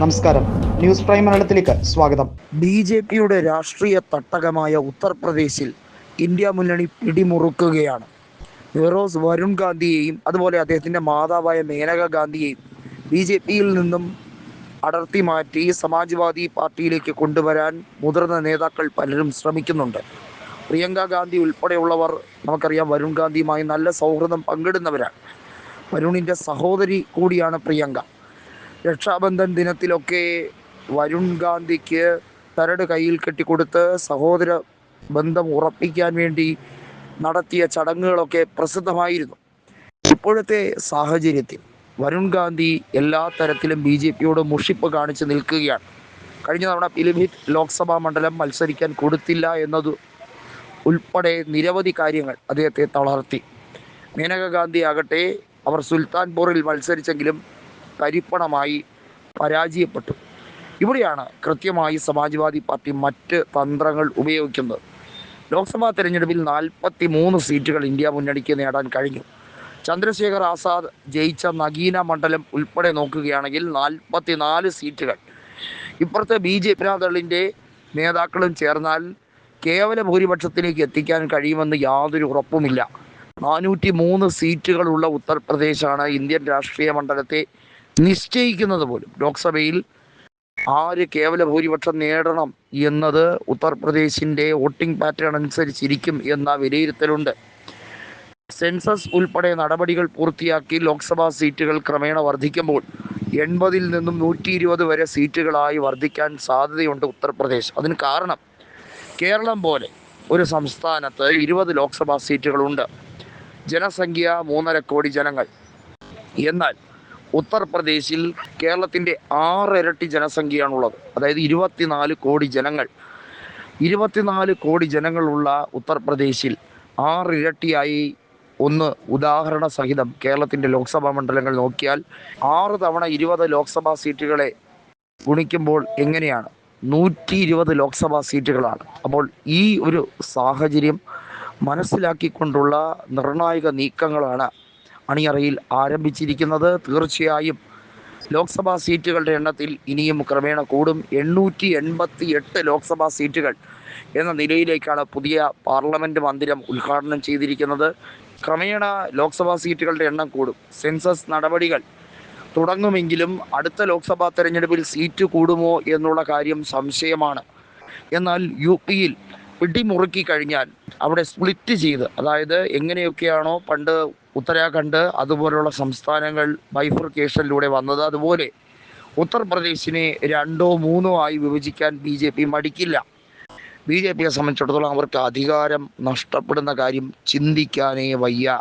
നമസ്കാരം. News prime മലയാളത്തിലേക്ക് സ്വാഗതം. ബി ജെ പിയുടെ രാഷ്ട്രീയ തട്ടകമായ ഉത്തർപ്രദേശിൽ ഇന്ത്യ മുന്നണി പിടിമുറുക്കുകയാണ്. ഫിറോസ് വരുൺ ഗാന്ധിയെയും അതുപോലെ അദ്ദേഹത്തിന്റെ മാതാവായ മേനക ഗാന്ധിയെയും ബി ജെ പിയിൽ നിന്നും അടർത്തി മാറ്റി സമാജ്വാദി പാർട്ടിയിലേക്ക് കൊണ്ടുവരാൻ മുതിർന്ന നേതാക്കൾ പലരും ശ്രമിക്കുന്നുണ്ട്. പ്രിയങ്ക ഗാന്ധി ഉൾപ്പെടെയുള്ളവർ നമുക്കറിയാം വരുൺ ഗാന്ധിയുമായി നല്ല സൗഹൃദം പങ്കിടുന്നവരാണ്. വരുണിന്റെ സഹോദരി കൂടിയാണ് പ്രിയങ്ക. രക്ഷാബന്ധൻ ദിനത്തിലൊക്കെ വരുൺ ഗാന്ധിക്ക് തരട് കയ്യിൽ കെട്ടിക്കൊടുത്ത് സഹോദര ബന്ധം ഉറപ്പിക്കാൻ വേണ്ടി നടത്തിയ ചടങ്ങുകളൊക്കെ പ്രസിദ്ധമായിരുന്നു. ഇപ്പോഴത്തെ സാഹചര്യത്തിൽ വരുൺ ഗാന്ധി എല്ലാ തരത്തിലും ബി ജെ പിയോട് മുഷിപ്പ് കാണിച്ച് നിൽക്കുകയാണ്. കഴിഞ്ഞ തവണ പിലിഭിറ്റ് ലോക്സഭാ മണ്ഡലം മത്സരിക്കാൻ കൊടുത്തില്ല എന്നത് ഉൾപ്പെടെ നിരവധി കാര്യങ്ങൾ അദ്ദേഹത്തെ തളർത്തി. മേനക ഗാന്ധി ആകട്ടെ അവർ സുൽത്താൻപൂറിൽ മത്സരിച്ചെങ്കിലും തരിപ്പണമായി പരാജയപ്പെട്ടു. ഇവിടെയാണ് കൃത്യമായി സമാജ്വാദി പാർട്ടി മറ്റ് തന്ത്രങ്ങൾ ഉപയോഗിക്കുന്നത്. ലോക്സഭാ തെരഞ്ഞെടുപ്പിൽ നാൽപ്പത്തി മൂന്ന് സീറ്റുകൾ ഇന്ത്യ മുന്നണിക്ക് നേടാൻ കഴിഞ്ഞു. ചന്ദ്രശേഖർ ആസാദ് ജയിച്ച നഗീന മണ്ഡലം ഉൾപ്പെടെ നോക്കുകയാണെങ്കിൽ നാൽപ്പത്തി നാല് സീറ്റുകൾ. ഇപ്പുറത്തെ ബി ജെ പി ദളിന്റെ നേതാക്കളും ചേർന്നാൽ കേവല ഭൂരിപക്ഷത്തിലേക്ക് എത്തിക്കാൻ കഴിയുമെന്ന് യാതൊരു ഉറപ്പുമില്ല. നാനൂറ്റി മൂന്ന് സീറ്റുകളുള്ള ഉത്തർപ്രദേശാണ് ഇന്ത്യൻ രാഷ്ട്രീയ മണ്ഡലത്തെ നിശ്ചയിക്കുന്നത് പോലും. ലോക്സഭയിൽ ആര് കേവല ഭൂരിപക്ഷം നേടണം എന്നത് ഉത്തർപ്രദേശിന്റെ വോട്ടിംഗ് പാറ്റേൺ അനുസരിച്ചിരിക്കും എന്ന വിലയിരുത്തലുണ്ട്. സെൻസസ് ഉൾപ്പെടെ നടപടികൾ പൂർത്തിയാക്കി ലോക്സഭാ സീറ്റുകൾ ക്രമേണ വർദ്ധിക്കുമ്പോൾ എൺപതിൽ നിന്നും നൂറ്റി ഇരുപത് വരെ സീറ്റുകളായി വർദ്ധിക്കാൻ സാധ്യതയുണ്ട് ഉത്തർപ്രദേശ്. അതിന് കാരണം കേരളം പോലെ ഒരു സംസ്ഥാനത്ത് ഇരുപത് ലോക്സഭാ സീറ്റുകളുണ്ട്. ജനസംഖ്യ മൂന്നര കോടി ജനങ്ങൾ. എന്നാൽ ഉത്തർപ്രദേശിൽ കേരളത്തിന്റെ ആറിരട്ടി ജനസംഖ്യയാണുള്ളത്. അതായത് ഇരുപത്തിനാല് കോടി ജനങ്ങൾ. ഇരുപത്തിനാല് കോടി ജനങ്ങളുള്ള ഉത്തർപ്രദേശിൽ ആറിരട്ടിയായി ഒന്ന് ഉദാഹരണ സഹിതം കേരളത്തിന്റെ ലോക്സഭാ മണ്ഡലങ്ങൾ നോക്കിയാൽ ആറ് തവണ ഇരുപത് ലോക്സഭാ സീറ്റുകളെ ഗുണിക്കുമ്പോൾ എങ്ങനെയാണ്? നൂറ്റി ഇരുപത് ലോക്സഭാ സീറ്റുകളാണ്. അപ്പോൾ ഈ ഒരു സാഹചര്യം മനസ്സിലാക്കിക്കൊണ്ടുള്ള നിർണായക നീക്കങ്ങളാണ് അണിയറയിൽ ആരംഭിച്ചിരിക്കുന്നത്. തീർച്ചയായും ലോക്സഭാ സീറ്റുകളുടെ എണ്ണത്തിൽ ഇനിയും ക്രമേണ കൂടും. എണ്ണൂറ്റി എൺപത്തി എട്ട് ലോക്സഭാ സീറ്റുകൾ എന്ന നിലയിലേക്കാണ് പുതിയ പാർലമെന്റ് മന്ദിരം ഉദ്ഘാടനം ചെയ്തിരിക്കുന്നത്. ക്രമേണ ലോക്സഭാ സീറ്റുകളുടെ എണ്ണം കൂടും. സെൻസസ് നടപടികൾ തുടങ്ങുമെങ്കിലും അടുത്ത ലോക്സഭാ തെരഞ്ഞെടുപ്പിൽ സീറ്റ് കൂടുമോ എന്നുള്ള കാര്യം സംശയമാണ്. എന്നാൽ യു പിയിൽ പിടിമുറുക്കി കഴിഞ്ഞാൽ അവിടെ സ്പ്ലിറ്റ് ചെയ്ത് അതായത് എങ്ങനെയൊക്കെയാണോ പണ്ട് ഉത്തരാഖണ്ഡ് അതുപോലുള്ള സംസ്ഥാനങ്ങൾ ബൈഫർക്കേഷനിലൂടെ വന്നത് അതുപോലെ ഉത്തർപ്രദേശിനെ രണ്ടോ മൂന്നോ ആയി വിഭജിക്കാൻ ബി ജെ പി മടിക്കില്ല. ബി ജെ പിയെ സംബന്ധിച്ചിടത്തോളം അവർക്ക് അധികാരം നഷ്ടപ്പെടുന്ന കാര്യം ചിന്തിക്കാനേ വയ്യ.